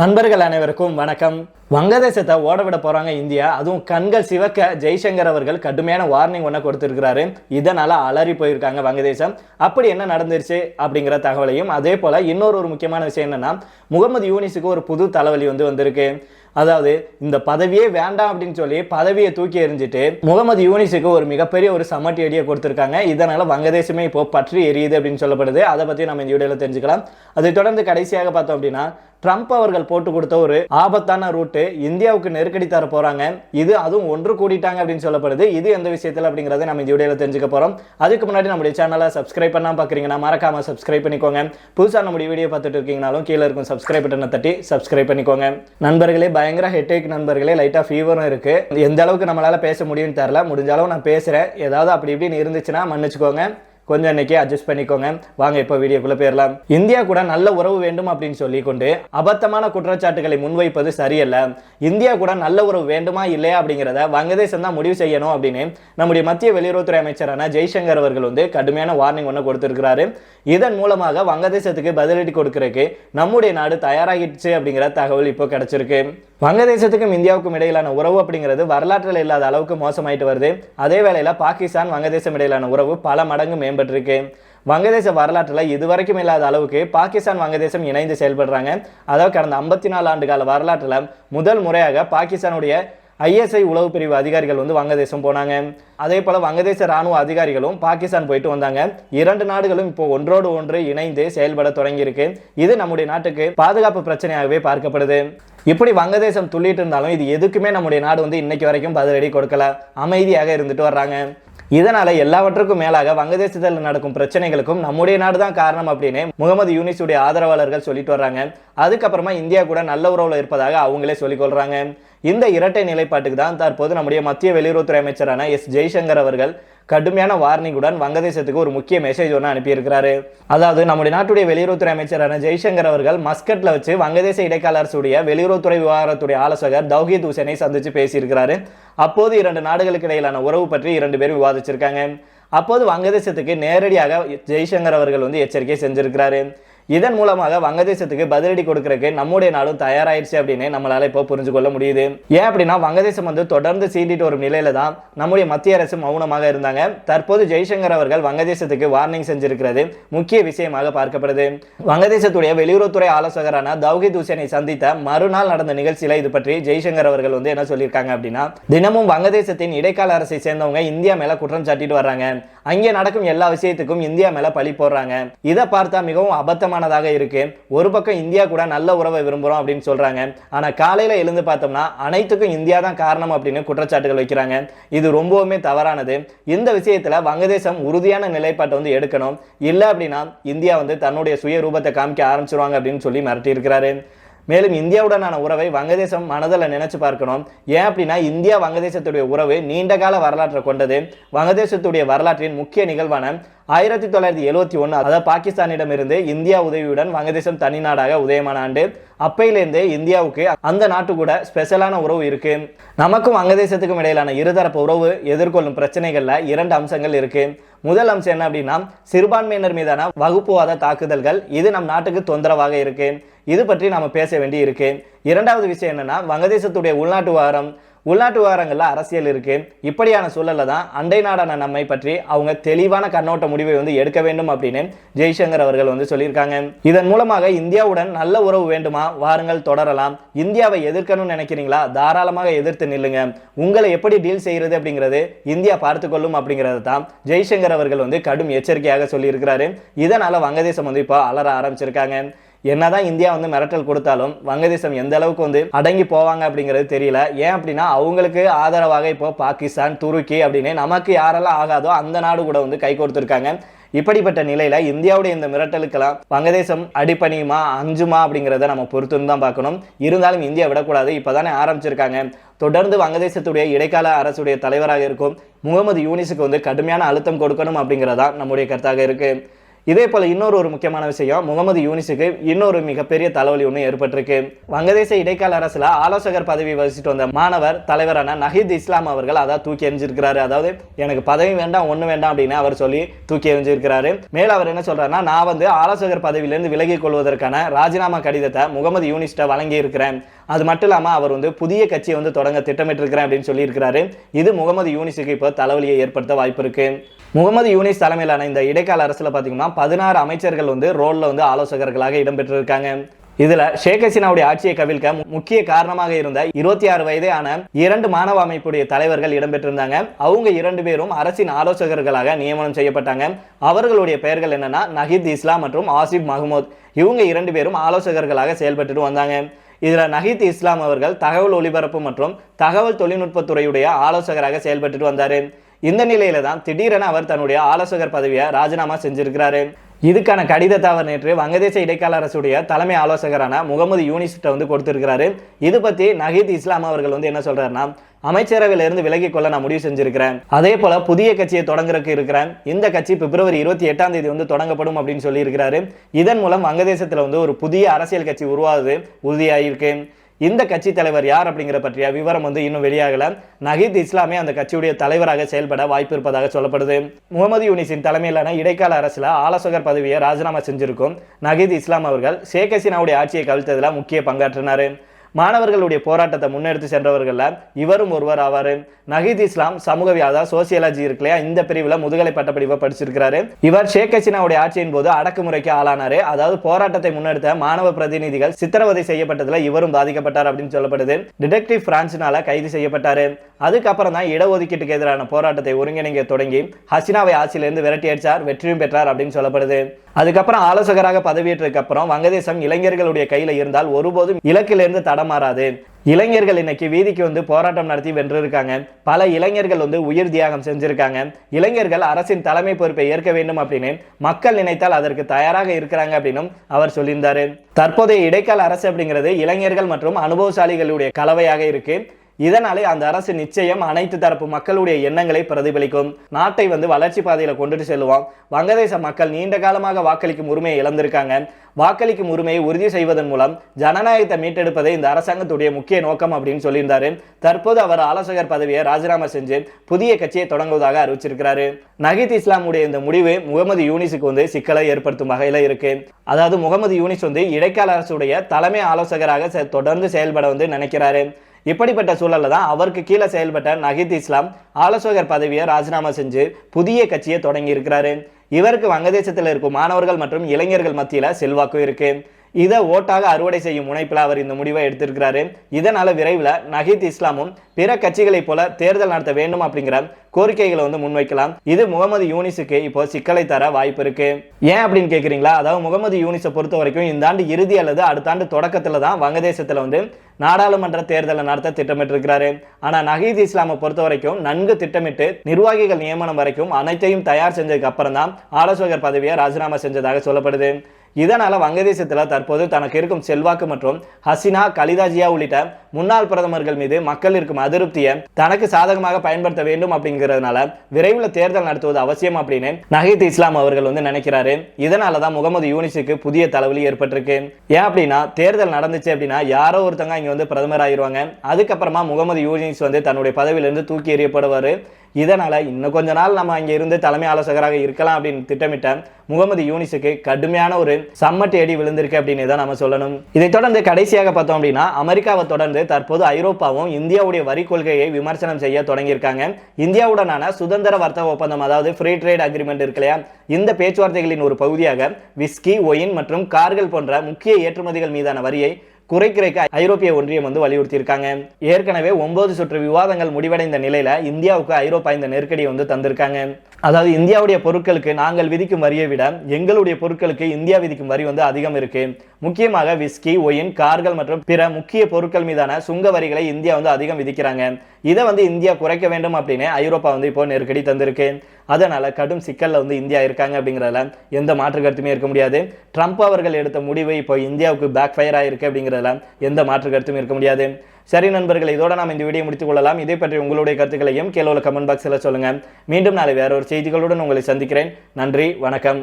நண்பர்கள் அனைவருக்கும் வணக்கம். வங்கதேசத்தை ஓடவிட போறாங்க இந்தியா. அதுவும் கண்கள் சிவக்க ஜெய்சங்கர் அவர்கள் கடுமையான வார்னிங் ஒன்று கொடுத்திருக்கிறாரு. இதனால அலறி போயிருக்காங்க வங்கதேசம். அப்படி என்ன நடந்துருச்சு அப்படிங்கிற தகவலையும் அதே போல இன்னொரு ஒரு முக்கியமான விஷயம் என்னன்னா முகமது யூனிஸுக்கு ஒரு புது தலைவலி வந்து வந்திருக்கு. அதாவது இந்த பதவியே வேண்டாம் அப்படின்னு சொல்லி பதவியை தூக்கி எறிஞ்சிட்டு முகமது யூனிஸுக்கு ஒரு மிகப்பெரிய ஒரு சமட்டி அடியை கொடுத்துருக்காங்க. இதனால வங்கதேசமே இப்போ பற்றி எரியுது அப்படின்னு சொல்லப்படுது. அதை பத்தி நம்ம இந்த வீடியோவில் தெரிஞ்சுக்கலாம். அதை தொடர்ந்து கடைசியாக பார்த்தோம் அப்படின்னா ட்ரம்ப் அவர்கள் போட்டு கொடுத்த ஒரு ஆபத்தான ரூட்டு இந்தியாவுக்கு நெருக்கடி தர போறாங்க. இது அதுவும் ஒன்று கூடிட்டாங்க அப்படின்னு சொல்லப்படுது. இது எந்த விஷயத்தில் அப்படிங்கறத நம்ம இந்த வீடியோவில் தெரிஞ்சுக்க போறோம். அதுக்கு முன்னாடி நம்முடைய சேனலை சப்ஸ்கிரைப் பண்ணாம பாக்குறீங்கன்னா மறக்காம சப்ஸ்கிரைப் பண்ணிக்கோங்க. புதுசா நம்முடைய வீடியோ பார்த்துட்டு இருக்கீங்கனாலும் கீழே இருக்கும் சப்ஸ்கிரைப் பட்டனை தட்டி சப்ஸ்கிரைப் பண்ணிக்கோங்க. நண்பர்களே பயங்கர ஹெட்டேக் நண்பர்களே. லைட்டா ஃபீவரும் இருக்கு. எந்த அளவுக்கு நம்மளால பேச முடியும்னு தெரியல. முடிஞ்ச அளவு நான் பேசுறேன். ஏதாவது அப்படி இப்படின்னு இருந்துச்சுன்னா மன்னிச்சுக்கோங்க. கொஞ்சம் இன்னைக்கு அட்ஜஸ்ட் பண்ணிக்கோங்க. வாங்க இப்போ வீடியோக்குள்ளே போயிடலாம். இந்தியா கூட நல்ல உறவு வேண்டும் அப்படின்னு சொல்லி கொண்டு அபத்தமான குற்றச்சாட்டுகளை முன்வைப்பது சரியல்ல. இந்தியா கூட நல்ல உறவு வேண்டுமா இல்லையா அப்படிங்கிறத வங்கதேசம் தான் முடிவு செய்யணும் அப்படின்னு நம்முடைய மத்திய வெளியுறவுத்துறை அமைச்சரான ஜெய்சங்கர் அவர்கள் வந்து கடுமையான வார்னிங் ஒன்று கொடுத்திருக்கிறாரு. இதன் மூலமாக வங்கதேசத்துக்கு பதிலடி கொடுக்கறதுக்கு நம்முடைய நாடு தயாராகிடுச்சு அப்படிங்கிற தகவல் இப்போ கிடைச்சிருக்கு. வங்கதேசத்துக்கும் இந்தியாவுக்கும் இடையிலான உறவு அப்படிங்கிறது வரலாற்றில் இல்லாத அளவுக்கு மோசமாயிட்டு வருது. அதே வேளையில் பாகிஸ்தான் வங்கதேசம் இடையிலான உறவு பல மடங்கு மேம்பட்டிருக்கு. வங்கதேச வரலாற்றில் இதுவரைக்கும் இல்லாத அளவுக்கு பாகிஸ்தான் வங்கதேசம் இணைந்து செயல்படுறாங்க. அதாவது கடந்த ஐம்பத்தி நாலு ஆண்டு கால வரலாற்றில் முதல் முறையாக பாகிஸ்தானுடைய ஐஎஸ்ஐ உளவு பிரிவு அதிகாரிகள் வந்து வங்கதேசம் போனாங்க. அதே போல் வங்கதேச ராணுவ அதிகாரிகளும் பாகிஸ்தான் போயிட்டு வந்தாங்க. இரண்டு நாடுகளும் இப்போ ஒன்றோடு ஒன்று இணைந்து செயல்பட தொடங்கியிருக்கு. இது நம்முடைய நாட்டுக்கு பாதுகாப்பு பிரச்சனையாகவே பார்க்கப்படுது. இப்படி வங்கதேசம் துள்ளிட்டு இருந்தாலும் இது எதுக்குமே நம்முடைய நாடு வந்து இன்னைக்கு வரைக்கும் பதிலடி கொடுக்கல. அமைதியாக இருந்துட்டு வர்றாங்க. இதனால எல்லாவற்றுக்கும் மேலாக வங்கதேசத்தில் நடக்கும் பிரச்சனைகளுக்கும் நம்முடைய நாடு தான் காரணம் அப்படின்னு முகமது யூனிஸுடைய ஆதரவாளர்கள் சொல்லிட்டு வர்றாங்க. அதுக்கப்புறமா இந்தியா கூட நல்ல உறவுல இருப்பதாக அவங்களே சொல்லிக்கொள்றாங்க இந்த இரட்டை நிலைப்பாட்டுக்கு தான் தற்போது நம்முடைய மத்திய வெளியுறவுத்துறை அமைச்சரான எஸ் ஜெய்சங்கர் அவர்கள் கடுமையான வார்னிங்குடன் வங்கதேசத்துக்கு ஒரு முக்கிய மெசேஜ் ஒன்று அனுப்பியிருக்கிறாரு. அதாவது நம்முடைய நாட்டுடைய வெளியுறவுத்துறை அமைச்சரான ஜெய்சங்கர் அவர்கள் மஸ்கட்ல வச்சு வங்கதேச இடைக்கால அரசுடைய வெளியுறவுத்துறை விவகாரத்துடைய ஆலோசகர் தௌஹீத் ஹுசேனை சந்திச்சு பேசியிருக்கிறாரு. அப்போது இரண்டு நாடுகளுக்கு இடையிலான உறவு பற்றி இரண்டு பேரும் விவாதிச்சிருக்காங்க. அப்போது வங்கதேசத்துக்கு நேரடியாக ஜெய்சங்கர் அவர்கள் வந்து எச்சரிக்கை செஞ்சிருக்கிறாரு. இதன் மூலமாக வங்கதேசத்துக்கு பதிலடி கொடுக்கறதுக்கு நம்முடைய நாடும் தயாராயிருச்சு அப்படின்னு நம்மளால இப்போ புரிஞ்சு கொள்ள முடியுது. ஏன் அப்படின்னா வங்கதேசம் வந்து தொடர்ந்து சீண்டிட்டு வரும் நிலையில தான் நம்முடைய மத்திய அரசு மௌனமாக இருந்தாங்க. தற்போது ஜெய்சங்கர் அவர்கள் வங்கதேசத்துக்கு வார்னிங் செஞ்சிருக்கிறது. முக்கிய விஷயமாக பார்க்கப்படுது. வங்கதேசத்துடைய வெளியுறவுத்துறை ஆலோசகரான தௌஹித் ஹுசேனை சந்தித்த மறுநாள் நடந்த நிகழ்ச்சியில இது பற்றி ஜெய்சங்கர் அவர்கள் வந்து என்ன சொல்லியிருக்காங்க அப்படின்னா தினமும் வங்கதேசத்தின் இடைக்கால அரசை சேர்ந்தவங்க இந்தியா மேல குற்றம் சாட்டிட்டு வர்றாங்க. அங்கே நடக்கும் எல்லா விஷயத்துக்கும் இந்தியா மேல பழி போடுறாங்க. இதை பார்த்தா மிகவும் அபத்தமானதாக இருக்கு. ஒரு பக்கம் இந்தியா கூட நல்ல உறவை விரும்புகிறோம் அப்படின்னு சொல்றாங்க. ஆனா காலையில எழுந்து பார்த்தோம்னா அனைத்துக்கும் இந்தியா தான் காரணம் அப்படின்னு குற்றச்சாட்டுகள் வைக்கிறாங்க. இது ரொம்பவுமே தவறானது. இந்த விஷயத்துல வங்கதேசம் உறுதியான நிலைப்பாட்டை வந்து எடுக்கணும். இல்லை அப்படின்னா இந்தியா வந்து தன்னுடைய சுய ரூபத்தை காமிக்க ஆரம்பிச்சிருவாங்க அப்படின்னு சொல்லி மிரட்டி இருக்கிறாரு மேலும் இந்தியாவுடனான உறவை வங்கதேசம் மனதில் நினைச்சு பார்க்கணும். ஏன் அப்படின்னா இந்தியா வங்கதேசத்துடைய உறவு நீண்ட கால வரலாற்றை கொண்டது. வங்கதேசத்துடைய வரலாற்றின் முக்கிய நிகழ்வான ஆயிரத்தி தொள்ளாயிரத்தி எழுவத்தி ஒன்று அதாவது பாகிஸ்தானிடமிருந்து இந்தியா உதவியுடன் வங்கதேசம் தனிநாடாக உதயமான ஆண்டு. அப்பையிலேருந்து இந்தியாவுக்கு அந்த நாட்டு கூட ஸ்பெஷலான உறவு இருக்கு. நமக்கும் வங்கதேசத்துக்கும் இடையிலான இருதரப்பு உறவு எதிர்கொள்ளும் பிரச்சனைகளில் இரண்டு அம்சங்கள் இருக்கு. முதல் அம்சம் என்ன அப்படின்னா சிறுபான்மையினர் மீதான வகுப்புவாத தாக்குதல்கள் இது நம் நாட்டுக்கு தொந்தரவாக இருக்கு. இது பற்றி நாம பேச வேண்டி இருக்கு. இரண்டாவது விஷயம் என்னன்னா வங்கதேசத்துடைய உள்நாட்டு வாரம் உள்நாட்டு விவகாரங்களில் அரசியல் இருக்கு இப்படியான சூழலில் தான் அண்டை நாடான நம்மை பற்றி அவங்க தெளிவான கண்ணோட்ட முடிவை வந்து எடுக்க வேண்டும் அப்படின்னு ஜெய்சங்கர் அவர்கள் வந்து சொல்லியிருக்காங்க. இதன் மூலமாக இந்தியாவுடன் நல்ல உறவு வேண்டுமா? வாருங்கள் தொடரலாம். இந்தியாவை எதிர்க்கணும்னு நினைக்கிறீங்களா? தாராளமாக எதிர்த்து நில்லுங்க. உங்களை எப்படி டீல் செய்கிறது அப்படிங்கிறது இந்தியா பார்த்துக்கொள்ளும் அப்படிங்கிறது தான் ஜெய்சங்கர் அவர்கள் வந்து கடும் எச்சரிக்கையாக சொல்லியிருக்கிறாரு. இதனால் வங்கதேசம் வந்து இப்போ அலற ஆரம்பிச்சிருக்காங்க. என்னதான் இந்தியா வந்து மிரட்டல் கொடுத்தாலும் வங்கதேசம் எந்த அளவுக்கு வந்து அடங்கி போவாங்க அப்படிங்கிறது தெரியல. ஏன் அப்படின்னா அவங்களுக்கு ஆதரவாக இப்போ பாகிஸ்தான் துருக்கி அப்படின்னு நமக்கு யாரெல்லாம் ஆகாதோ அந்த நாடு கூட வந்து கை கொடுத்துருக்காங்க. இப்படிப்பட்ட நிலையில இந்தியாவுடைய இந்த மிரட்டலுக்கெல்லாம் வங்கதேசம் அடிப்பணியுமா அஞ்சுமா அப்படிங்கிறத நம்ம பொறுத்துன்னு தான் பார்க்கணும். இருந்தாலும் இந்தியா விடக்கூடாது. இப்போதானே ஆரம்பிச்சிருக்காங்க. தொடர்ந்து வங்கதேசத்துடைய இடைக்கால அரசுடைய தலைவராக இருக்கும் முகமது யூனிஸுக்கு வந்து கடுமையான அழுத்தம் கொடுக்கணும் அப்படிங்கிறதா நம்முடைய கருத்தாக இருக்குது இதே போல இன்னொரு ஒரு முக்கியமான விஷயம் முகமது யூனிஸுக்கு இன்னொரு மிகப்பெரிய தலைவலி ஒன்று ஏற்பட்டிருக்கு. வங்கதேச இடைக்கால அரசுல ஆலோசகர் பதவி வகிச்சிட்டு வந்த மாணவர் தலைவரான நஹீத் இஸ்லாம் அவர்கள் அதான் தூக்கி எறிஞ்சிருக்கிறாரு. அதாவது எனக்கு பதவி வேண்டாம் ஒண்ணு வேண்டாம் அப்படின்னு அவர் சொல்லி தூக்கி எறிஞ்சிருக்கிறாரு. மேல அவர் என்ன சொல்றாருன்னா நான் வந்து ஆலோசகர் பதவியிலிருந்து விலகிக் கொள்வதற்கான ராஜினாமா கடிதத்தை முகமது யூனிஸ்ட வழங்கி இருக்கிறேன் அது மட்டும் இல்லாம அவர் வந்து புதிய கட்சியை வந்து தொடங்க திட்டமிட்டிருக்கிறேன் அப்படின்னு சொல்லியிருக்கிறாரு. இது முகமது யூனிஸுக்கு இப்போ தலைவலியை ஏற்படுத்த வாய்ப்பு இருக்கு. முகமது யூனிஸ் தலைமையிலான இந்த இடைக்கால அரசில் பார்த்தீங்கன்னா பதினாறு அமைச்சர்கள் வந்து ரோலில் வந்து ஆலோசகர்களாக இடம்பெற்றிருக்காங்க. இதுல ஷேக் ஹசீனாவுடைய ஆட்சியை கவிழ்க்க முக்கிய காரணமாக இருந்த இருபத்தி ஆறு வயதே ஆன இரண்டு மாணவ அமைப்புடைய தலைவர்கள் இடம்பெற்றிருந்தாங்க. அவங்க இரண்டு பேரும் அரசின் ஆலோசகர்களாக நியமனம் செய்யப்பட்டாங்க. அவர்களுடைய பெயர்கள் என்னன்னா நஹீத் இஸ்லாம் மற்றும் ஆசிப் மஹமூத். இவங்க இரண்டு பேரும் ஆலோசகர்களாக செயல்பட்டுட்டு வந்தாங்க. இதுல நஹீத் இஸ்லாம் அவர்கள் தகவல் ஒலிபரப்பு மற்றும் தகவல் தொழில்நுட்பத்துறையுடைய ஆலோசகராக செயல்பட்டுட்டு வந்தாரு. இந்த நிலையில தான் திடீரென அவர் தன்னுடைய ஆலோசகர் பதவியை ராஜினாமா செஞ்சிருக்கிறாரு. இதுக்கான கடிதத்தை அவர் நேற்று வங்கதேச இடைக்கால அரசுடைய தலைமை ஆலோசகரான முகமது யூனிஸ்ட்ட வந்து கொடுத்திருக்கிறாரு. இது பத்தி நஹீத் இஸ்லாம் அவர்கள் வந்து என்ன சொல்றாருன்னா அமைச்சரவையில இருந்து விலகி கொள்ள நான் முடிவு செஞ்சிருக்கிறேன். அதே போல புதிய கட்சியை தொடங்குறதுக்கு இருக்கிறேன். இந்த கட்சி பிப்ரவரி இருபத்தி எட்டாம் தேதி வந்து தொடங்கப்படும் அப்படின்னு சொல்லி இருக்கிறாரு இதன் மூலம் வங்கதேசத்துல வந்து ஒரு புதிய அரசியல் கட்சி உருவாகுது உறுதியாயிருக்கு. இந்த கட்சி தலைவர் யார் அப்படிங்கிற பற்றிய விவரம் வந்து இன்னும் வெளியாகல. நஹீத் இஸ்லாமே அந்த கட்சியுடைய தலைவராக செயல்பட வாய்ப்பு இருப்பதாக சொல்லப்படுது. முகமது யூனிஸின் தலைமையிலான இடைக்கால அரசுல ஆலோசகர் பதவியை ராஜினாமா செஞ்சிருக்கும் நஹீத் இஸ்லாம் அவர்கள் ஷேக் ஹசீனாவுடைய ஆட்சியை கவிழ்த்ததுல முக்கிய பங்காற்றினாரு. மாணவர்களுடைய போராட்டத்தை முன்னெடுத்து சென்றவர்களில் இவரும் ஒருவர் ஆவார். நஹீத் இஸ்லாம் சமூகவியாதா அதாவது சோசியாலஜி இருக்கு இல்லையா? இந்த பிரிவுல முதுகலை பட்டப்படிப்பை படிச்சிருக்கிறாரு. இவர் ஷேக் ஹசீனாவுடைய ஆட்சியின் போது அடக்குமுறைக்கு ஆளானாரு. அதாவது போராட்டத்தை முன்னெடுத்த மாணவ பிரதிநிதிகள் சித்திரவதை செய்யப்பட்டதுல இவரும் பாதிக்கப்பட்டார் அப்படின்னு சொல்லப்படுது. டிடெக்டிவ் பிரான்சினால கைது செய்யப்பட்டாரு. அதுக்கப்புறம் தான் இடஒதுக்கீட்டுக்கு எதிரான போராட்டத்தை ஒருங்கிணைக்க தொடங்கி ஹசினாவை ஆட்சியிலிருந்து விரட்டி அடிச்சார் வெற்றியும் பெற்றார் அப்படின்னு சொல்லப்படுது. அதுக்கப்புறம் ஆலோசகராக பதவியேற்றதுக்கு அப்புறம் வங்கதேசம் இளைஞர்களுடைய கையில இருந்தால் ஒருபோதும் இலக்கிலிருந்து தடமாறாது இளைஞர்கள் இன்னைக்கு வீதிக்கு வந்து போராட்டம் நடத்தி வென்றிருக்காங்க. பல இளைஞர்கள் வந்து உயிர் தியாகம் செஞ்சிருக்காங்க. இளைஞர்கள் அரசின் தலைமை பொறுப்பை ஏற்க வேண்டும் அப்படின்னு மக்கள் நினைத்தால் அதற்கு தயாராக இருக்கிறாங்க அப்படின்னும் அவர் சொல்லியிருந்தாரு. தற்போதைய இடைக்கால அரசு அப்படிங்கிறது இளைஞர்கள் மற்றும் அனுபவசாலிகளுடைய கலவையாக இருக்கு. இதனாலே அந்த அரசு நிச்சயம் அனைத்து தரப்பு மக்களுடைய எண்ணங்களை பிரதிபலிக்கும். நாட்டை வந்து வளர்ச்சி பாதையில கொண்டுட்டு செல்லுவோம் வங்கதேச மக்கள் நீண்ட காலமாக வாக்களிக்கும் உரிமையை இழந்திருக்காங்க. வாக்களிக்கும் உரிமையை உறுதி செய்வதன் மூலம் ஜனநாயகத்தை மீட்டெடுப்பதே இந்த அரசாங்கத்துடைய முக்கிய நோக்கம் அப்படின்னு சொல்லியிருந்தாரு. தற்போது அவர் ஆலோசகர் பதவியை ராஜினாமா செஞ்சு புதிய கட்சியை தொடங்குவதாக அறிவிச்சிருக்கிறாரு. நகித் இஸ்லாமுடைய இந்த முடிவு முகமது யூனிஸுக்கு வந்து சிக்கலை ஏற்படுத்தும் வகையில இருக்கு. அதாவது முகமது யூனிஸ் வந்து இடைக்கால அரசுடைய தலைமை ஆலோசகராக செ- தொடர்ந்து செயல்பட வந்து நினைக்கிறாரு. இப்படிப்பட்ட சூழலில் தான் அவருக்கு கீழே செயல்பட்ட நஹித் இஸ்லாம் ஆலோசகர் பதவியை ராஜினாமா செஞ்சு புதிய கட்சியை தொடங்கி இருக்கிறாரு இவருக்கு வங்கதேசத்தில் இருக்கும் மாணவர்கள் மற்றும் இளைஞர்கள் மத்தியில செல்வாக்கும் இருக்கு. இதை ஓட்டாக அறுவடை செய்யும் முனைப்பில் அவர் இந்த முடிவை எடுத்திருக்கிறாரு. இதனால விரைவில் நஹீத் இஸ்லாமும் பிற கட்சிகளைப் போல தேர்தல் நடத்த வேண்டும் அப்படிங்கிற கோரிக்கைகளை வந்து முன்வைக்கலாம். இது முகமது யூனிஸுக்கு இப்போ சிக்கலை தர வாய்ப்பு இருக்கு. ஏன் அப்படின்னு கேட்குறீங்களா அதாவது முகமது யூனிஸை பொறுத்த வரைக்கும் இந்த ஆண்டு இறுதி அல்லது அடுத்த ஆண்டு தொடக்கத்தில் தான் வங்கதேசத்தில் வந்து நாடாளுமன்ற தேர்தலை நடத்த திட்டமிட்டிருக்கிறாரு. ஆனால் நஹீத் இஸ்லாமை பொறுத்த வரைக்கும் நன்கு திட்டமிட்டு நிர்வாகிகள் நியமனம் வரைக்கும் அனைத்தையும் தயார் செஞ்சதுக்கு அப்புறம் தான் ஆலோசகர் பதவியை ராஜினாமா செஞ்சதாக சொல்லப்படுது. இதனால் வங்கதேசத்தில் தற்போது தனக்கு இருக்கும் செல்வாக்கு மற்றும் ஹசினா கலிதாஜியா உள்ளிட்ட முன்னாள் பிரதமர்கள் மீது மக்கள் இருக்கும் அதிருப்தியை தனக்கு சாதகமாக பயன்படுத்த வேண்டும் அப்படிங்கிறதுனால விரைவில் தேர்தல் நடத்துவது அவசியம் அப்படின்னு நஹீத் இஸ்லாம் அவர்கள் வந்து நினைக்கிறாரு. இதனால தான் முகமது யூனிஸுக்கு புதிய தலைவலி ஏற்பட்டிருக்கு. ஏன் அப்படின்னா தேர்தல் நடந்துச்சு அப்படின்னா யாரோ ஒருத்தங்க இங்கே வந்து பிரதமர் ஆயிடுவாங்க அதுக்கப்புறமா முகமது யூனிஸ் வந்து தன்னுடைய பதவியிலிருந்து தூக்கி எறியப்படுவார். இதனால் இன்னும் கொஞ்ச நாள் நம்ம அங்கே இருந்து தலைமை ஆலோசகராக இருக்கலாம் அப்படின்னு திட்டமிட்ட முகமது யூனிஸுக்கு கடுமையான ஒரு சம்மட்டி அடி விழுந்திருக்கு அப்படின்னு தான் நம்ம சொல்லணும். இதை தொடர்ந்து கடைசியாக பார்த்தோம் அப்படின்னா அமெரிக்காவை தொடர்ந்து தற்போது ஐரோப்பாவும் இந்தியாவுடைய வரி கொள்கையை விமர்சனம் செய்ய தொடங்கியிருக்காங்க. இந்தியாவுடனான சுதந்திர வர்த்தக ஒப்பந்தம் அதாவது ஃப்ரீ ட்ரேட் அக்ரிமெண்ட் இருக்கு இல்லையா? இந்த பேச்சுவார்த்தைகளின் ஒரு பகுதியாக விஸ்கி ஒயின் மற்றும் கார்கள் போன்ற முக்கிய ஏற்றுமதிகள் மீதான வரியை குறைக்கிறதுக்கு ஐரோப்பிய ஒன்றியம் வந்து வலியுறுத்தியிருக்காங்க. ஏற்கனவே ஒன்பது சுற்று விவாதங்கள் முடிவடைந்த நிலையில இந்தியாவுக்கு ஐரோப்பா இந்த நெருக்கடியை வந்து தந்திருக்காங்க. அதாவது இந்தியாவுடைய பொருட்களுக்கு நாங்கள் விதிக்கும் வரியை விட எங்களுடைய பொருட்களுக்கு இந்தியா விதிக்கும் வரி வந்து அதிகம் இருக்கு. முக்கியமாக விஸ்கி ஒயின் கார்கள் மற்றும் பிற முக்கிய பொருட்கள் மீதான சுங்க வரிகளை இந்தியா வந்து அதிகம் விதிக்கிறாங்க. இதை வந்து இந்தியா குறைக்க வேண்டும் அப்படின்னு ஐரோப்பா வந்து இப்போ நெருக்கடி தந்திருக்கு. அதனால கடும் சிக்கல்ல வந்து இந்தியா இருக்காங்க அப்படிங்கிறதுல எந்த மாற்று கருத்துமே இருக்க முடியாது. ட்ரம்ப் அவர்கள் எடுத்த முடிவு இப்போ இந்தியாவுக்கு பேக் ஃபயர் ஆயிருக்கு அப்படிங்கிறதுல எந்த மாற்று கருத்துமே இருக்க முடியாது. சரி நண்பர்கள் இதோட நாம் இந்த வீடியோ முடித்துக் கொள்ளலாம். இதை பற்றி உங்களுடைய கருத்துக்களையும் கீழே உள்ள கமெண்ட் பாக்ஸில் சொல்லுங்க. மீண்டும் நாளை வேற ஒரு செய்திகளுடன் உங்களை சந்திக்கிறேன். நன்றி வணக்கம்.